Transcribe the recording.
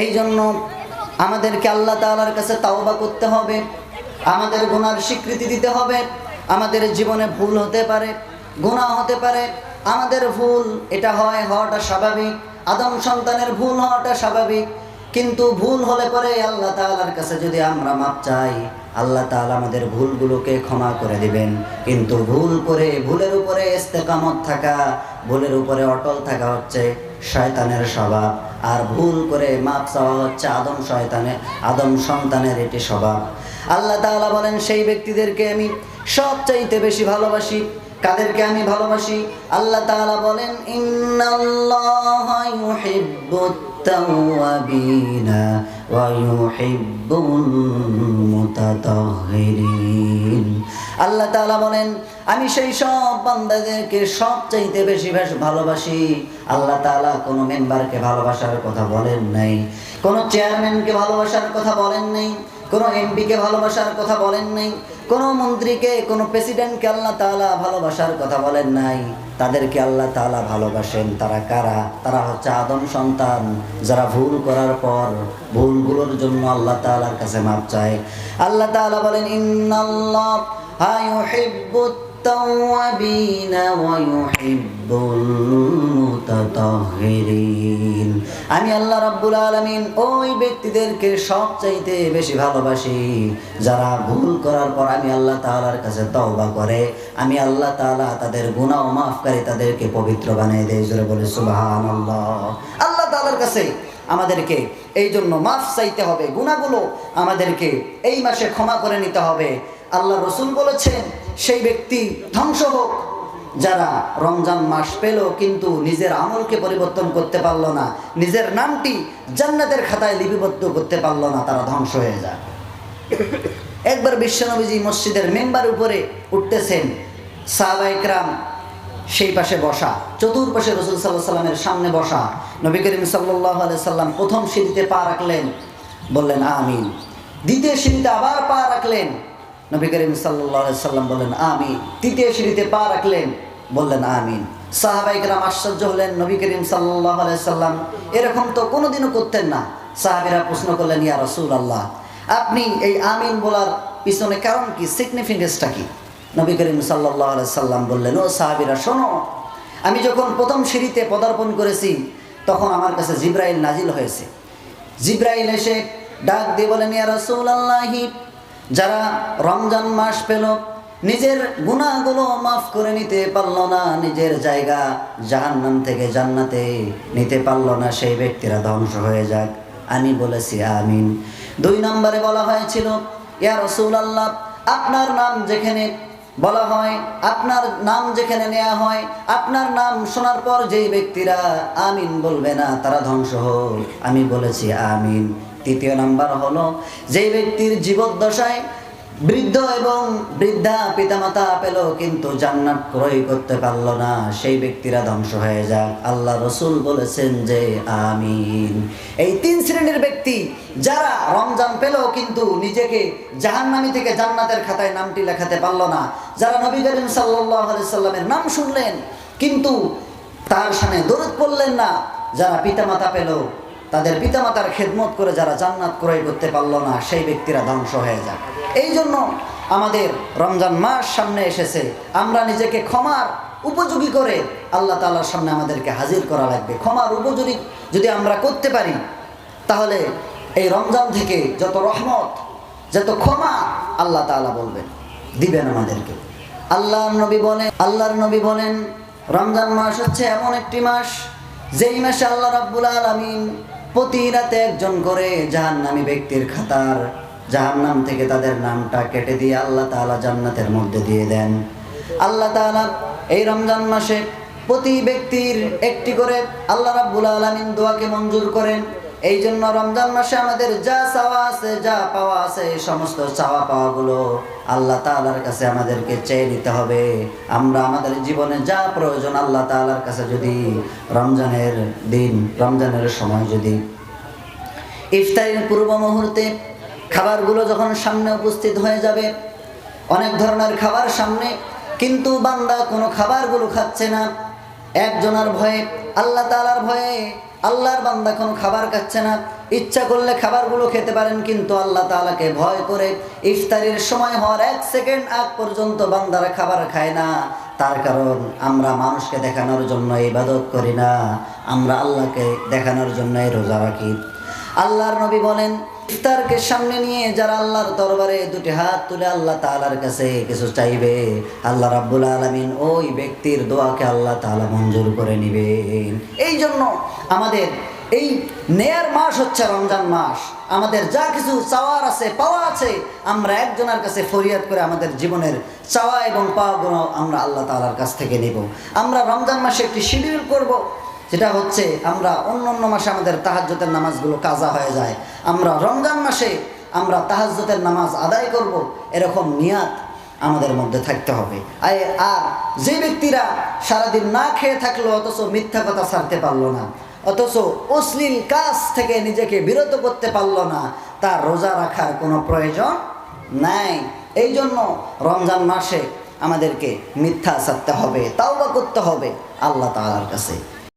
এই জন্য আমাদেরকে আল্লাহ তালার কাছে তাওবা করতে হবে, আমাদের গুনার স্বীকৃতি দিতে হবে, আমাদের জীবনে ভুল হতে পারে গুণা হতে পারে, আমাদের ভুল, এটা হয় হওয়াটা স্বাভাবিক, আদম সন্তানের ভুল হওয়াটা স্বাভাবিক, কিন্তু ভুল হলে পরে আল্লাহ তালার কাছে যদি আমরা মাপ চাই আল্লাহ তাআলা আমাদের ভুলগুলোকে ক্ষমা করে দিবেন। কিন্তু ভুল করে, ভুলের উপরে ইস্তেকামত থাকা, ভুলের উপরে অটল থাকা হচ্ছে শয়তানের স্বভাব। আর ভুল করে মাপ চাওয়া হচ্ছে আদম শয়তানের আদম সন্তানের এটি স্বভাব। আল্লাহ তাআলা বলেন, সেই ব্যক্তিদেরকে আমি সবচাইতে বেশি ভালোবাসি, কাদেরকে আমি ভালোবাসি? আল্লাহ তাআলা বলেন, ইন্নাল্লাহা আল্লাহ তালা বলেন, আমি সেই সব বান্দাদেরকে সবচাইতে বেশি বেশ ভালোবাসি। আল্লাহ তালা কোনো মেম্বারকে ভালোবাসার কথা বলেন নাই, কোনো চেয়ারম্যানকে ভালোবাসার কথা বলেন নাই, কোনো এমপিকে ভালোবাসার কথা বলেন নাই কোনো মন্ত্রীকে, কোনো প্রেসিডেন্টকে আল্লাহ তালা ভালোবাসার কথা বলেন নাই। তাদেরকে আল্লাহ তালা ভালোবাসেন। তারা কারা? তারা হচ্ছে আদম সন্তান। যারা ভুল করার পর ভুলগুলোর জন্য আল্লাহ তালার কাছে মাপ চায়। আল্লাহ তালা বলেন, ইন্নাল্লাহ ইউহিব্বুত التوابين ويحب المتطهرين আমি আল্লাহ রাব্বুল আলামিন ওই ব্যক্তিদেরকে সবচাইতে বেশি ভালোবাসি যারা ভুল করার পর আমি আল্লাহ তাআলার কাছে তওবা করে আমি আল্লাহ তাআলা তাদের গুনাহ মাফকারী তাদেরকে পবিত্র বানিয়ে দেয় জোরে বলে সুবহানাল্লাহ আল্লাহ তাআলার কাছে আমাদেরকে এই জন্য মাফ চাইতে হবে গুণাগুলো আমাদেরকে এই মাসে ক্ষমা করে নিতে হবে আল্লাহ রসুল বলেছেন সেই ব্যক্তি ধ্বংস হোক। যারা রমজান মাস পেল কিন্তু নিজের আমলকে পরিবর্তন করতে পারল না, নিজের নামটি জান্নাতের খাতায় লিপিবদ্ধ করতে পারল না, তারা ধ্বংস হয়ে যায়। একবার বিশ্বনবীজি মসজিদের মেম্বার উপরে উঠতেছেন সাহবাইকরাম সেই পাশে বসা, চতুর্পাশে রসুল সাল্লাহ সাল্লামের সামনে বসা, নবী করিম সাল্লাহ সাল্লাম প্রথম সিঁড়িতে পা রাখলেন, বললেন, আমিন। দ্বিতীয় সিঁড়িতে আবার পা রাখলেন নবী করিম সাল্লাম বললেন, আমিন। তৃতীয় সিঁড়িতে পা রাখলেন, বললেন, আমিন। সাহাবাইকরাম আশ্চর্য হলেন, নবী করিম সাল্লাম এরকম তো কোনোদিনও করতেন না। সাহাবিরা প্রশ্ন করলেন, ইয়া রসুল আল্লাহ আপনি এই আমিন বলার পিছনে কারণ কি? সিগনিফিকেন্সটা কি? নবী করিম সাল্লাহ সাল্লাম বললেন, ও সাহাবিরা, শোনো, আমি যখন প্রথম সিঁড়িতে পদার্পণ করেছি, তখন আমার কাছে জিব্রাইল নাজিল হয়েছে। জিব্রাইল এসে ডাক দিয়ে বলেন, ইয়া রসুল আল্লাহি যারা রমজান মাস পেল, নিজের গুণাগুলো মাফ করে নিতে পারল না, নিজের জায়গা জাহান্নাম থেকে জান্নাতে নিতে পারল না, সেই ব্যক্তিরা ধ্বংস হয়ে যাক। আমি বলেছি আমিন। দুই নম্বরে বলা হয়েছিল, ইয়া রসুল আল্লাহ আপনার নাম যেখানে বলা হয়, আপনার নাম যেখানে নেওয়া হয়, আপনার নাম শোনার পর যেই ব্যক্তিরা আমিন বলবে না, তারা ধ্বংস হোক। আমি বলেছি আমিন। তৃতীয় নাম্বার হলো, যেই ব্যক্তির জীবদ্দশায় বৃদ্ধ এবং বৃদ্ধা পিতামাতা পেল কিন্তু জান্নাত ক্রয় করতে পারল না, সেই ব্যক্তিরা ধ্বংস হয়ে যাক। আল্লাহ রসুল বলেছেন যে, আমিন। এই তিন শ্রেণির ব্যক্তি, যারা রমজান পেল কিন্তু নিজেকে জাহান্নামি থেকে জান্নাতের খাতায় নামটি লেখাতে পারল না, যারা নবী করিম সাল্লাহ সাল্লামের নাম শুনলেন, কিন্তু তার সামনে দরদ পড়লেন না, যারা পিতামাতা পেল তাদের পিতামাতার খেদমত করে যারা জান্নাত ক্রয় করতে পারল না, সেই ব্যক্তিরা ধ্বংস হয়ে যায়। এই জন্য আমাদের রমজান মাস সামনে এসেছে। আমরা নিজেকে ক্ষমার উপযোগী করে আল্লাহ তালার সামনে আমাদেরকে হাজির করা লাগবে। ক্ষমার উপযোগী যদি আমরা করতে পারি, তাহলে এই রমজান থেকে যত রহমত, যত ক্ষমা আল্লাহ তালা বলবেন, দিবেন আমাদেরকে। আল্লাহর নবী বলেন আল্লাহর নবী বলেন, রমজান মাস হচ্ছে এমন একটি মাস, যেই মাসে আল্লাহ রাব্বুল আলামিন প্রতি রাতে একজন করে জাহান্নামী ব্যক্তির খাতার জাহান্নাম থেকে তাদের নামটা কেটে দিয়ে আল্লাহ তালা জান্নাতের মধ্যে দিয়ে দেন। আল্লাহ তালা এই রমজান মাসে প্রতি ব্যক্তির একটি করে আল্লাহ রাব্বুল আলমিন দোয়াকে মঞ্জুর করেন। এই জন্য রমজান মাসে আমাদের যা চাওয়া আছে, যা পাওয়া আছে, এই সমস্ত চাওয়া পাওয়াগুলো আল্লাহ তাআলার কাছে আমাদেরকে চেয়ে নিতে হবে। আমরা আমাদের জীবনে যা প্রয়োজন আল্লাহ তাআলার কাছে যদি রমজানের দিন, রমজানের সময় যদি। ইফতারের পূর্ব মুহূর্তে খাবারগুলো যখন সামনে উপস্থিত হয়ে যাবে, অনেক ধরনের খাবার সামনে, কিন্তু বান্দা কোনো খাবারগুলো খাচ্ছে না। একজনের ভয়ে, আল্লাহ তালার ভয়ে আল্লাহর বান্দা কোনো খাবার খাচ্ছে না। ইচ্ছা করলে খাবারগুলো খেতে পারেন, কিন্তু আল্লাহ তালাকে ভয় করে ইফতারির সময় হওয়ার এক সেকেন্ড আগ পর্যন্ত বান্দারা খাবার খায় না। তার কারণ, আমরা মানুষকে দেখানোর জন্য ইবাদত করি না। আমরা আল্লাহকে দেখানোর জন্যই রোজা রাখি। আল্লাহর নবী বলেন, ইফতারকে সামনে নিয়ে যারা আল্লাহর দরবারে দুটি হাত তুলে আল্লাহ তাআলার কাছে কিছু চাইবে, আল্লাহ রাব্বুল আলামিন ওই ব্যক্তির দোয়াকে আল্লাহ তাআলা মঞ্জুর করে নেবেন। এই জন্য আমাদের এই নেয়ার মাস হচ্ছে রমজান মাস। আমাদের যা কিছু চাওয়ার আছে, পাওয়া আছে, আমরা একজনের কাছে ফরিয়াদ করে আমাদের জীবনের চাওয়া এবং পাওয়াগুলো আমরা আল্লাহ তাআলার কাছ থেকে নেব। আমরা রমজান মাসে একটি শিডিউল করব। যেটা হচ্ছে আমরা অন্য অন্য মাসে আমাদের তাহাজ্জতের নামাজগুলো কাজা হয়ে যায়। আমরা রমজান মাসে আমরা তাহাজ্জতের নামাজ আদায় করব, এরকম নিয়াত আমাদের মধ্যে থাকতে হবে। আর যে ব্যক্তিরা সারাদিন না খেয়ে থাকল, অথচ মিথ্যা কথা ছাড়তে পারল না, অথচ অশ্লীল কাজ থেকে নিজেকে বিরত করতে পারল না, তার রোজা রাখার কোনো প্রয়োজন নাই। এই জন্য রমজান মাসে আমাদেরকে মিথ্যা ছাড়তে হবে, তাওবা করতে হবে আল্লাহ তাআলার কাছে।